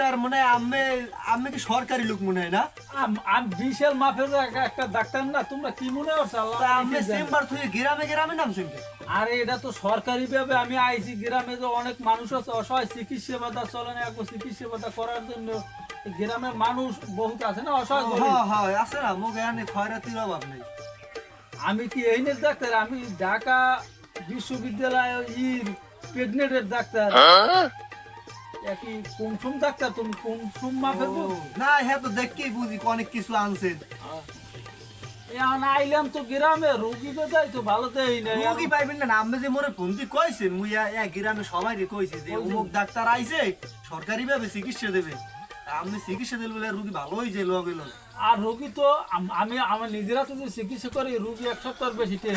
Doctor মনে হয় আমি আমি কি সরকারি লোক মনে হয় না? আমি বিশাল মাপের একটা- ডাক্তার না তোমরা কি মনে করছ? আল্লাহ আমি। চেম্বার থেকে গ্রামে গ্রামে নামছেন কে? আরে এটা তো সরকারি ভাবে আমি আইছি গ্রামে যে অনেক মানুষ আছে অসহায় চিকিৎসা বাধা চলে না এখন চিকিৎসা বাধা করার জন্য গ্রামের মানুষ বহুত আছে না অসহায় হ্যাঁ হ্যাঁ আছে না মুখ এখানে খয়রাতির অভাব নেই। আমি কি এই নে ডাক্তার আমি ঢাকা বিশ্ববিদ্যালয় ইর প্রেগনেন্টের ডাক্তার। একই কুমসুম ডাক্তার তুমি কুমসুম মাপের না হ্যাঁ তো দেখকেই বুঝি অনেক কিছু আনছেন এখন আইলাম তো গ্রামে রোগী তো যাই তো ভালো দেই না রোগী পাইবেন না আমি যে মোরে ফোনটি কইছেন মুই এ- এ গ্রামে সবাই রে কইছে যে অমুক ডাক্তার আইছে সরকারি ভাবে চিকিৎসা দেবে। আমি চিকিৎসা দিলে বলে রোগী ভালো হয়েছে লগে লগে। আর রুগী তো আমি আমার নিজেরা তো যে চিকিৎসা করি রুগী এক সপ্তাহ বেশি টেন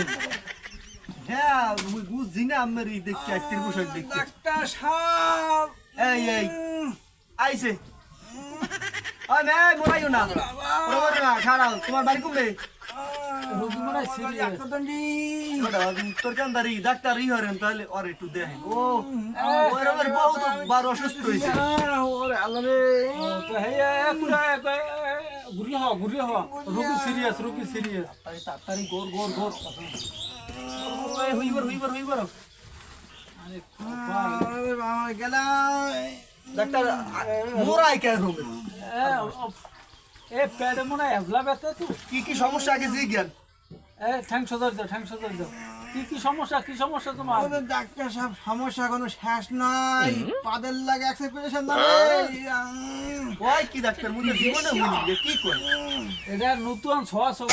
হ্যাঁ মুই বুঝছি না আমার এই দেখছি আত্মীয় পোশাক দেখছি ডাক্তার সাহেব! এই এই। আইছে। ওই মেয়ে মোরাইও না। মোরাইও না তোমার বাড়ি কমবে তোর কান্দারি ডাক্তার ই হরেন তাহলে ওর একটু দেখেন। ও ওর আমার বহুত বার অসুস্থ হয়েছে। ওরে আল্লাহ রে। তো হে পুরা ঘুরি হওয়া ঘুরি হওয়া রোগী সিরিয়াস রোগী সিরিয়াস তাড়াতাড়ি গোর গোর গোর। হইবার হইবার হইবার ডাক্তার মোরাই কেন এ পেটে মনে হয় এজলা ব্যথা তো। কি কি সমস্যা? আগে জিজ্ঞান এ ঠ্যাং সদর দাও ঠ্যাং সদর দাও। কি কি সমস্যা? কি সমস্যা তোমার? ডাক্তার সাহেব সমস্যা কোনো শেষ নাই। পাদের লাগে অ্যাক্সেপ্টেশন দাও ওই কি ডাক্তার? মুখে জীবনে হইনি কি কই এটা নতুন ছোঁয়া সব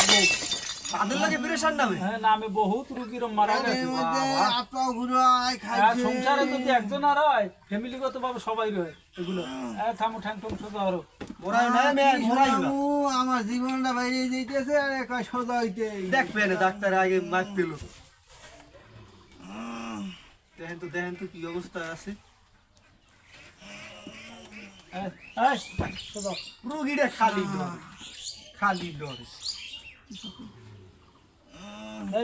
তাদের লাগে প্রেশার নামে? হ্যাঁ নামে বহুত রুগীর মারা গেছে আপা খাইছে। সংসারে যদি একজন আর হয় ফ্যামিলিগত ভাবে সবাই রয় এগুলো। এ থামো ঠ্যাং ঠ্যাং সদর আরও মোরাই না মে কি না। আমার জীবনটা বাইরে আর কয় সোজা হইতে দেখবে না ডাক্তার আগে মাপ পেল দেখেন তো দেখেন তো কি অবস্থা আছে। সদর। খালি ডরে খালি ডরে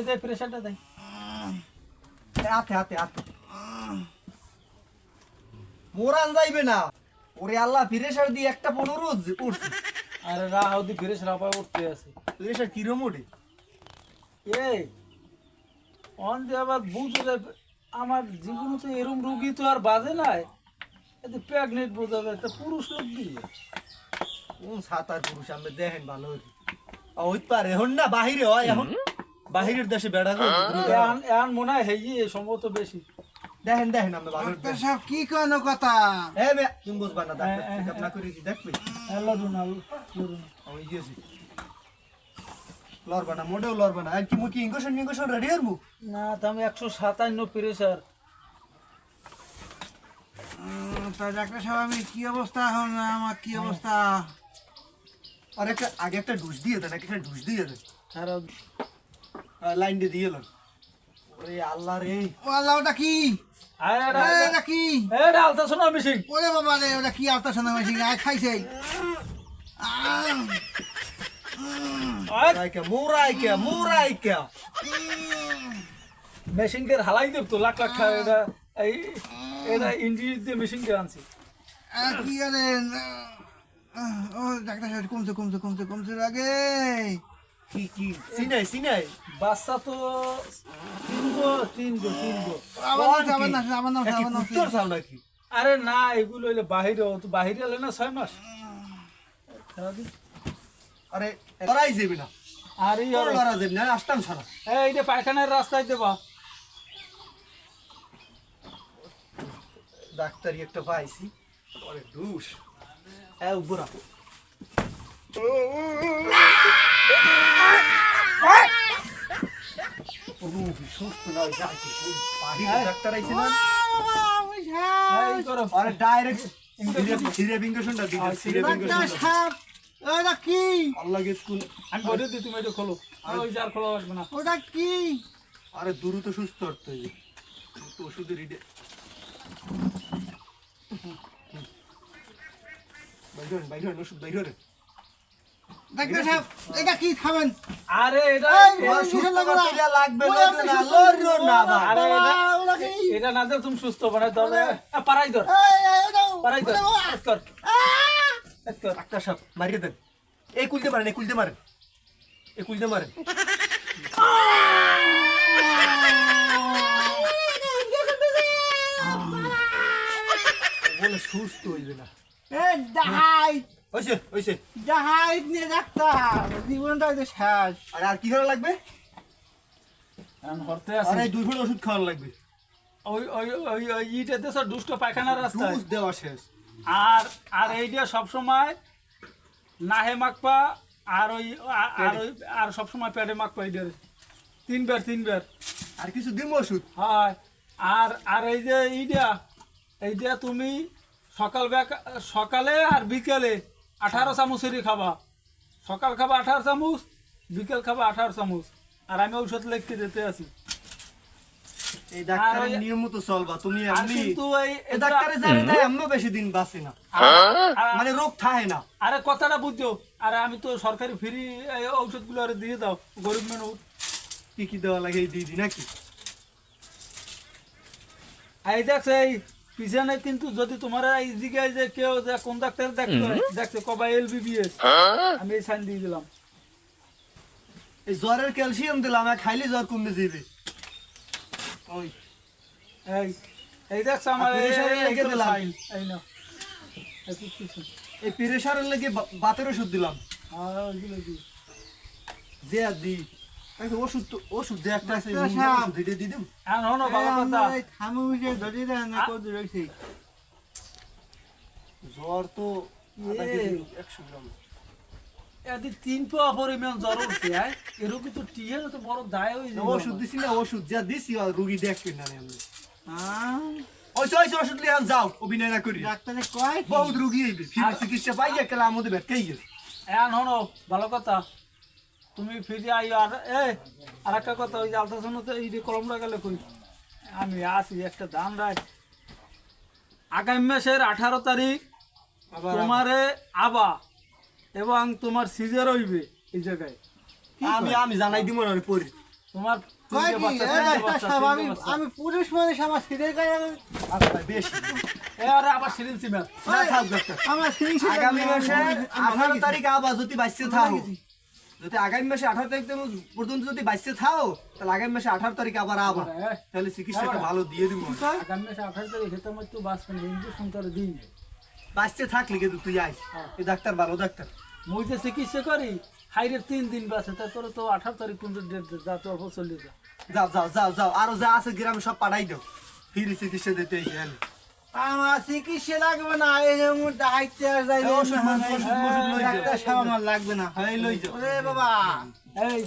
দে প্রেশারটা হাতে হাতে হাতে। মোরান যাইবে না। ওরে আল্লাহ প্রেশার দিয়ে একটা পনেরো উঠছে আরে দি রাপা উঠতে আছে। প্রেশার কিরম ওঠে এই অন দিয়ে আবার বুঝে আমার জীবনে তো এরম রুগী তো আর বাজে নাই। এতে প্রেগনেন্ট বোঝাবে একটা পুরুষ লোক দিয়ে কোন সাতার পুরুষ আমি দেখেন ভালো ওই পারে এখন না বাহিরে হয় এখন। বাহিরের দেশে বেড়া এখন এখন মনে হয় হেই সম্ভবত বেশি। দেখেন দেখেন আমরা কি কোনো কথা? হ্যাঁ বে তুমি বুঝবা না হ্যাঁ, না করে কি দেখবে? আল্লাহ রুনা লড়ুন। ওই গেছি লড়বা না মোটেও লড়বা না। আর কি মুই কি ইনকোশন ইনকোশন রেডি হরবো না তো আমি একশো সাতান্ন তা ডাক্তার সাহেব আমি কি অবস্থা এখন? আমার কি অবস্থা? আর একটা আগে একটা ডুস দিয়ে দেন একটা ডুস দিয়ে দেন সারা লাইন দিয়ে দিয়ে এলাম ওরে আল্লাহ রে। ও আল্লাহ ওটা কি? এটা- এটা কি? এটা আলট্রাসাউন্ড মেশিন ওরে বাবা রে ওটা কি আলতা শোনা মেশিন আয় খাইছে। আহ, রাইকা মোরাইকা মোরাইকা মেশিন কে হালাই দেব তো লাখ লাখ টাকা এটা এই এটা ইঞ্জিন দিয়ে মেশিন কে আনছি। কি আরে ও ডাক্তার কমছে কমছে কমছে কমছে লাগে কি কি? সিনাই সিনাই। বাচ্চা তো তিনগো তিনগো তিনগো। চাও নাকি? আরে না এগুলো হইলে বাহিরে তো বাহিরে এলে না ছয় মাস। আরে লড়াই যাবে না। আর লড়া যাবে না? আসতাম ছাড়া। এই যে পায়খানার রাস্তায় দেবা। ডাক্তারি একটা পাইছি। আরে ডুস হ্যাঁ উপরা সুস্থ না ওই ডাক্তার আইছে না? এই করো আরে ডাইরেক্ট ওটা কি? আল্লাহ গে স্কুল। আমি বলে দিই তুমি এটা খোলো। ওই যার খোলা লাগবে না। ওটা কি? আরে দ্রুত সুস্থ হতে হবে। তো ওষুধের রিডে বাইরে বাইরে ওষুধ বাইরে ডাক্তার সাহেব এটা কি খাবেন? আরে এটা এই, এটা- ওই সুস্থ করো লাগবে ওই লাগবে আপনি না লড়ো না আরে এটা- ওটা কি? এটা না দিলে তুমি সুস্থ বানাই ধরে পারাই ধর। এই, এই, ওটা- পারাই ধর। কর। কর। ডাক্তার সাহেব মারিয়ে দেন। এই কুলতে মারেন এই কুলতে মারেন। এই কুলতে মারেন। বলে সুস্থ হইবে না। এ হইছে হইছে। ডাহাই নিয়ে ডাক্তার জীবনটা তো শেষ। আর আর কি খাওয়া লাগবে? এখন হরতে আছে। এই দুই ফুট ওষুধ খাওয়ানো লাগবে। ওই ওই ওই ওই ইটা দেশ দুষ্ট পায়খানার রাস্তায়। ডুজ দেওয়া শেষ। আর আর এইটা সবসময় নাহে মাখপা আর ওই আর ওই আর সবসময় পেটে মাখপা এইটার তিনবার তিনবার। আর কিছু দিব ওষুধ? হয়। আর আর এই যে এইটা এইটা তুমি সকাল সকালে আর বিকেলে আঠারো চামচেরই খাবা। সকাল খাবা আঠারো চামচ বিকেল খাবা আঠারো চামচ। আর আমি ঔষধ লিখতে দিতে আছি। এই ডাক্তারের আর ওই- নিয়ম মতো চলবা তুমি আর কিন্তু এই এই জানে না আমিও বেশি দিন বাঁচি না। মানে রোগ থাকে না। আরে কথাটা বুঝছ আরে আমি তো সরকারি ফ্রি ঔষধগুলো আরে দিয়ে দাও গরিব মানুষ কি কি দেওয়া লাগে এই নাকি এই দেখছে এই পিছনে কিন্তু যদি তোমার এই জিজ্ঞাসা যে কেউ যে কোন ডাক্তার দেখতে হয়, কবা আমি এই সাইন দিয়ে দিলাম। এই জ্বরের ক্যালসিয়াম দিলাম খাইলে জ্বর কমে যাবে ওই। এই এই দেখছ আমার এই- এই- লেগে দিলাম। এই নাও। এই প্রেশারের লেগে বাতের ওষুধ দিলাম। আর ওইগুলো দিই। যে দি। ওষুধ তো ওষুধ যে একটা আছে ডাক্তার ওষুধ দিয়ে দিম এখন হনো ভালো কথা। থামু বুঝে ধরে দেন না কত রয়েছে। জ্বর তো আধা এ। কেজি, একশো গ্রাম। এদি তিন পোয়া পরিমাণ জ্বর উঠছে হ্যাঁ? এরকম তো টিয়ে তো বড় দায় হয়ে যাবে ওষুধ দিছি না ওষুধ যা দিছি আর রুগী দেখবেন না আমি ওই ওই ওষুধ লিয়ে যাও অভিনয় না করি। ডাক্তারে কয় বহুত রুগী আইবে ফির চিকিৎসা পাই গেলে আমাদের বেটকেই গেছে। এখন হনো ভালো কথা। তুমি ফিরে আই আর এ আর একটা কথা ওই যে আলট্রাসাউন্ড এই যে কলমটা গেলে কই? আমি আসি একটা দাম রাখ আগামী মাসের আঠারো তারিখ তোমারে আবা এবং তোমার সিজার হইবে এই জায়গায়। আমি আমি জানাই দিব না পরে তোমার আমি পুরুষ মানুষ আমার গায়ে আচ্ছা বেশি। আবার থাক ডাক্তার আমার আগামী মাসে আঠারো তারিখ আবার যদি বাইশে থাকো। যদি আগামী মাসে আঠারো তারিখ পর্যন্ত যদি বাইশে থাও তাহলে আগামী মাসে আঠারো তারিখ আবার আবার। তাহলে চিকিৎসাটা ভালো দিয়ে দিব। আগামী মাসে আঠারো তারিখ হেতে আমার তো বাঁচবেন ইঞ্জেকশন করে দিই বাইশে থাকলে কিন্তু তুই আইস। হ্যাঁ। এই ডাক্তার ভালো ডাক্তার। মুই যে চিকিৎসা করি হাইরে তিন দিন বাসে তা তোর তো আঠারো তারিখ পর্যন্ত ডেট যা তো অল্প চলে যা। যাও যাও যাও যাও। আরও যা আছে গ্রামে সব পাঠাই দাও। ফিরে চিকিৎসা দিতে এসে আমার চিকিৎসা লাগবে না এই ওষুধ, ওষুধ, ওষুধ ডাক্তার সাহেব আমার লাগবে না। বাবা এই